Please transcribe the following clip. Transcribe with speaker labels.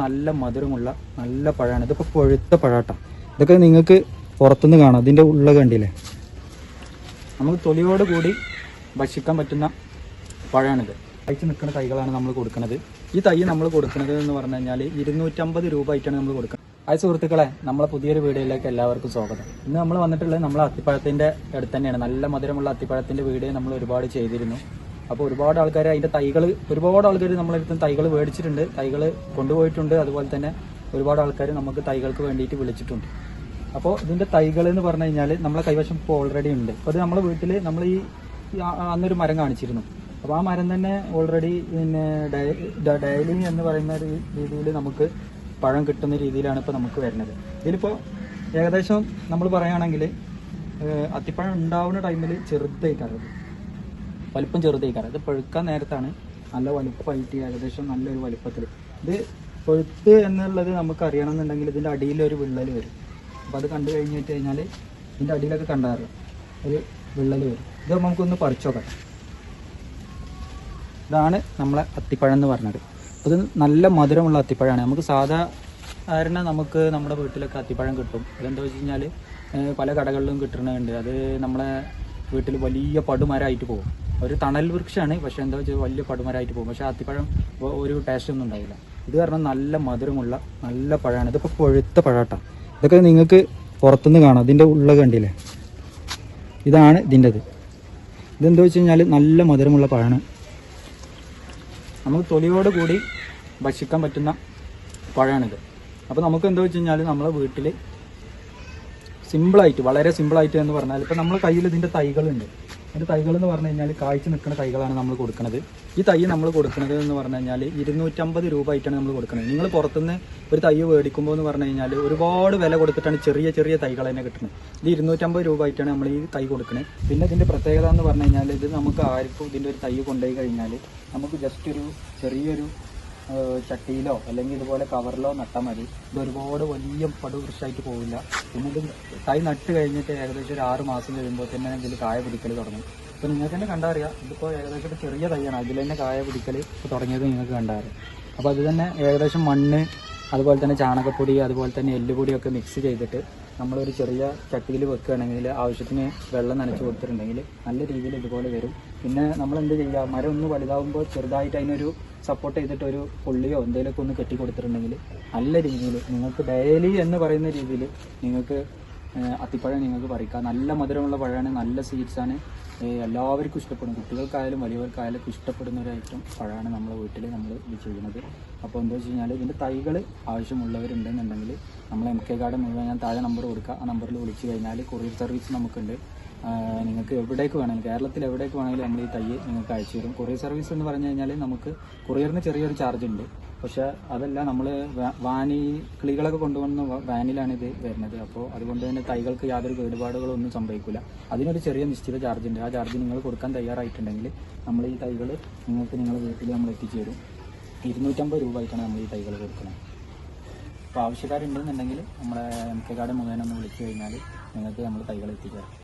Speaker 1: നല്ല മധുരമുള്ള നല്ല പഴമാണ് ഇതൊക്കെ പഴുത്ത പഴാട്ട ഇതൊക്കെ നിങ്ങൾക്ക് പുറത്തുനിന്ന് കാണാം അതിൻ്റെ ഉള്ള കണ്ടില്ലേ നമുക്ക് തൊലിയോട് കൂടി ഭക്ഷിക്കാൻ പറ്റുന്ന പഴമാണിത് അയച്ചു നിൽക്കുന്ന തൈകളാണ് നമ്മൾ കൊടുക്കുന്നത് ഈ തൈ നമ്മൾ കൊടുക്കുന്നത് എന്ന് പറഞ്ഞു കഴിഞ്ഞാൽ ഇരുന്നൂറ്റമ്പത് രൂപ ആയിട്ടാണ് നമ്മൾ കൊടുക്കുന്നത് ആ സുഹൃത്തുക്കളെ നമ്മളെ പുതിയൊരു വീഡിയോയിലേക്ക് എല്ലാവർക്കും സ്വാഗതം ഇന്ന് നമ്മൾ വന്നിട്ടുള്ളത് നമ്മളെ അത്തിപ്പഴത്തിൻ്റെ അടുത്ത് തന്നെയാണ് നല്ല മധുരമുള്ള അത്തിപ്പഴത്തിൻ്റെ വീഡിയോ നമ്മൾ ഒരുപാട് ചെയ്തിരുന്നു അപ്പോൾ ഒരുപാട് ആൾക്കാർ അതിൻ്റെ തൈകൾ ഒരുപാട് ആൾക്കാർ നമ്മളെടുത്ത് തൈകൾ മേടിച്ചിട്ടുണ്ട് തൈകൾ കൊണ്ടുപോയിട്ടുണ്ട് അതുപോലെ തന്നെ ഒരുപാട് ആൾക്കാർ നമുക്ക് തൈകൾക്ക് വേണ്ടിയിട്ട് വിളിച്ചിട്ടുണ്ട് അപ്പോൾ ഇതിൻ്റെ തൈകൾ എന്ന് പറഞ്ഞു കഴിഞ്ഞാൽ നമ്മളെ കൈവശം ഇപ്പോൾ ഓൾറെഡി ഉണ്ട് അപ്പോൾ അത് നമ്മളെ വീട്ടിൽ നമ്മൾ ഈ അന്നൊരു മരം കാണിച്ചിരുന്നു അപ്പോൾ ആ മരം തന്നെ ഓൾറെഡി പിന്നെ ഡയലിംഗ് എന്ന് പറയുന്ന രീതിയിൽ നമുക്ക് പഴം കിട്ടുന്ന രീതിയിലാണ് ഇപ്പോൾ നമുക്ക് വരുന്നത് ഇതിലിപ്പോൾ ഏകദേശം നമ്മൾ പറയുകയാണെങ്കിൽ അത്തിപ്പഴം ഉണ്ടാവുന്ന ടൈമിൽ ചെറുതായിട്ടാണ് വലിപ്പം ചെറുതായിക്കാറ് ഇത് പഴുക്കാൻ നേരത്താണ് നല്ല വലുപ്പമായിട്ട് ഏകദേശം നല്ലൊരു വലുപ്പത്തിൽ ഇത് പഴുത്ത് എന്നുള്ളത് നമുക്ക് അറിയണം എന്നുണ്ടെങ്കിൽ ഇതിൻ്റെ അടിയിലൊരു വിള്ളൽ വരും അപ്പോൾ അത് കണ്ടു കഴിഞ്ഞിട്ട് കഴിഞ്ഞാൽ ഇതിൻ്റെ അടിയിലൊക്കെ കണ്ടറിയാം ഒരു വിള്ളൽ വരും ഇത് നമുക്കൊന്ന് പറിച്ചോക്കാം ഇതാണ് നമ്മളെ അത്തിപ്പഴം എന്ന് പറഞ്ഞത് ഇത് നല്ല മധുരമുള്ള അത്തിപ്പഴമാണ് നമുക്ക് സാധാരണ നമുക്ക് നമ്മുടെ വീട്ടിലൊക്കെ അത്തിപ്പഴം കിട്ടും അതെന്താ വെച്ച് കഴിഞ്ഞാൽ പല കടകളിലും കിട്ടണുണ്ട് അത് നമ്മളെ വീട്ടിൽ വലിയ പടുമരമായിട്ട് പോകും ഒരു തണൽ വൃക്ഷമാണ് പക്ഷെ എന്താ വെച്ചാൽ വലിയ പടുമരായിട്ട് പോകും പക്ഷെ അത്തിപ്പഴം ഒരു ടേസ്റ്റ് ഒന്നും ഉണ്ടാവില്ല ഇത് കാരണം നല്ല മധുരമുള്ള നല്ല പഴമാണ് ഇതൊക്കെ പൊഴുത്ത പഴാട്ട ഇതൊക്കെ നിങ്ങൾക്ക് പുറത്തുനിന്ന് കാണാം ഇതിൻ്റെ ഉള്ള കണ്ടില്ലേ ഇതാണ് ഇതിൻ്റെത് ഇതെന്താ വെച്ച് കഴിഞ്ഞാൽ നല്ല മധുരമുള്ള പഴമാണ് നമുക്ക് തൊലിയോട് കൂടി ഭക്ഷിക്കാൻ പറ്റുന്ന പഴമാണിത് അപ്പോൾ നമുക്ക് എന്താ വെച്ച് കഴിഞ്ഞാൽ നമ്മളെ വീട്ടിൽ സിമ്പിളായിട്ട് വളരെ സിമ്പിളായിട്ട് എന്ന് പറഞ്ഞാൽ ഇപ്പം നമ്മളെ കയ്യിൽ ഇതിൻ്റെ തൈകളുണ്ട് ഇത് തൈകൾ എന്ന് പറഞ്ഞു കഴിഞ്ഞാൽ കാഴ്ച നിൽക്കുന്ന തൈകളാണ് നമ്മൾ കൊടുക്കുന്നത് ഈ തൈ നമ്മൾ കൊടുക്കുന്നത് എന്ന് പറഞ്ഞു കഴിഞ്ഞാൽ ഇരുന്നൂറ്റമ്പത് രൂപ ആയിട്ടാണ് നമ്മൾ കൊടുക്കുന്നത് നിങ്ങൾ പുറത്തുനിന്ന് ഒരു തൈ മേടിക്കുമ്പോൾ എന്ന് പറഞ്ഞു കഴിഞ്ഞാൽ ഒരുപാട് വില കൊടുത്തിട്ടാണ് ചെറിയ ചെറിയ തൈകൾ തന്നെ കിട്ടുന്നത് ഇത് ഇരുന്നൂറ്റമ്പത് രൂപ ആയിട്ടാണ് നമ്മൾ ഈ തൈ കൊടുക്കുന്നത് പിന്നെ ഇതിൻ്റെ പ്രത്യേകത എന്ന് പറഞ്ഞു കഴിഞ്ഞാൽ ഇത് നമുക്ക് ആർക്കും ഇതിൻ്റെ ഒരു തൈ കൊണ്ടുപോയി കഴിഞ്ഞാൽ നമുക്ക് ജസ്റ്റ് ഒരു ചെറിയൊരു ചട്ടിയിലോ അല്ലെങ്കിൽ ഇതുപോലെ കവറിലോ നട്ടാൽ മതി ഇത് ഒരുപാട് വലിയ പടു പോവില്ല പോകില്ല ഇത് തൈ നട്ട് കഴിഞ്ഞിട്ട് ഏകദേശം ഒരു ആറ് മാസം കഴിയുമ്പോൾ തന്നെ ഇതിൽ കായ പിടിക്കൽ തുടങ്ങും അപ്പോൾ നിങ്ങൾക്ക് തന്നെ കണ്ടറിയാം ഇതിപ്പോൾ ഏകദേശം ഒരു ചെറിയ തൈയാണ് അതിൽ തന്നെ കായ പിടിക്കൽ തുടങ്ങിയത് നിങ്ങൾക്ക് കണ്ടറിയാം അപ്പോൾ അത് തന്നെ ഏകദേശം മണ്ണ് അതുപോലെ തന്നെ ചാണകപ്പൊടി അതുപോലെ തന്നെ എല്ലുപൊടിയൊക്കെ മിക്സ് ചെയ്തിട്ട് നമ്മളൊരു ചെറിയ ചട്ടിയിൽ വെക്കുകയാണെങ്കിൽ ആവശ്യത്തിന് വെള്ളം നനച്ച് കൊടുത്തിട്ടുണ്ടെങ്കിൽ നല്ല രീതിയിൽ ഇതുപോലെ വരും പിന്നെ നമ്മൾ എന്ത് ചെയ്യുക മരം ഒന്ന് വലുതാവുമ്പോൾ ചെറുതായിട്ട് അതിനൊരു സപ്പോർട്ട് ചെയ്തിട്ട് ഒരു പുള്ളിയോ എന്തെങ്കിലുമൊക്കെ ഒന്ന് കെട്ടി കൊടുത്തിട്ടുണ്ടെങ്കിൽ നല്ല രീതിയിൽ നിങ്ങൾക്ക് ഡെയിലി എന്ന് പറയുന്ന രീതിയിൽ നിങ്ങൾക്ക് അത്തിപ്പഴം നിങ്ങൾക്ക് പറിക്കാം നല്ല മധുരമുള്ള പഴമാണ് നല്ല സീഡ്സാണ് എല്ലാവർക്കും ഇഷ്ടപ്പെടും കുട്ടികൾക്കായാലും വലിയവർക്കായാലും ഇഷ്ടപ്പെടുന്ന ഒരു ഐറ്റം പഴമാണ് നമ്മുടെ വീട്ടിൽ നമ്മൾ ഇത് ചെയ്യുന്നത് അപ്പോൾ എന്താ വെച്ച് കഴിഞ്ഞാൽ ഇതിൻ്റെ തൈകൾ ആവശ്യമുള്ളവരുണ്ടെന്നുണ്ടെങ്കിൽ നമ്മൾ എം കെ കാർഡ് മുഴുവൻ ഞാൻ താഴെ നമ്പർ കൊടുക്കുക ആ നമ്പറിൽ വിളിച്ചു കഴിഞ്ഞാൽ കൊറിയർ സർവീസ് നമുക്കുണ്ട് നിങ്ങൾക്ക് എവിടേക്ക് വേണമെങ്കിലും കേരളത്തിൽ എവിടേക്ക് വേണമെങ്കിലും നമ്മൾ ഈ തൈ നിങ്ങൾക്ക് അയച്ചു തരും കൊറിയർ സർവീസ് എന്ന് പറഞ്ഞു കഴിഞ്ഞാൽ നമുക്ക് കൊറിയറിന് ചെറിയൊരു ചാർജ് ഉണ്ട് പക്ഷേ അതല്ല നമ്മൾ വാനി കിളികളൊക്കെ കൊണ്ടുവന്ന വാനിലാണ് ഇത് വരുന്നത് അപ്പോൾ അതുകൊണ്ട് തന്നെ തൈകൾക്ക് യാതൊരു കേടുപാടുകളോ ഒന്നും സംഭവിക്കില്ല അതിനൊരു ചെറിയ നിശ്ചിത ചാർജ് ഉണ്ട് ആ ചാർജ് നിങ്ങൾ കൊടുക്കാൻ തയ്യാറായിട്ടുണ്ടെങ്കിൽ നമ്മൾ ഈ തൈകൾ നിങ്ങൾക്ക് നിങ്ങളുടെ വീട്ടിൽ നമ്മൾ എത്തിച്ചു തരും ഇരുന്നൂറ്റമ്പത് രൂപ ആയിട്ടാണ് നമ്മൾ ഈ തൈകൾ കൊടുക്കുന്നത് അപ്പോൾ ആവശ്യക്കാരുണ്ടെന്നുണ്ടെങ്കിൽ നമ്മളെ എം കെ കാർഡ് മുഖേന ഒന്ന് വിളിച്ചു കഴിഞ്ഞാൽ നിങ്ങൾക്ക് നമ്മൾ തൈകൾ എത്തിച്ചു തരാം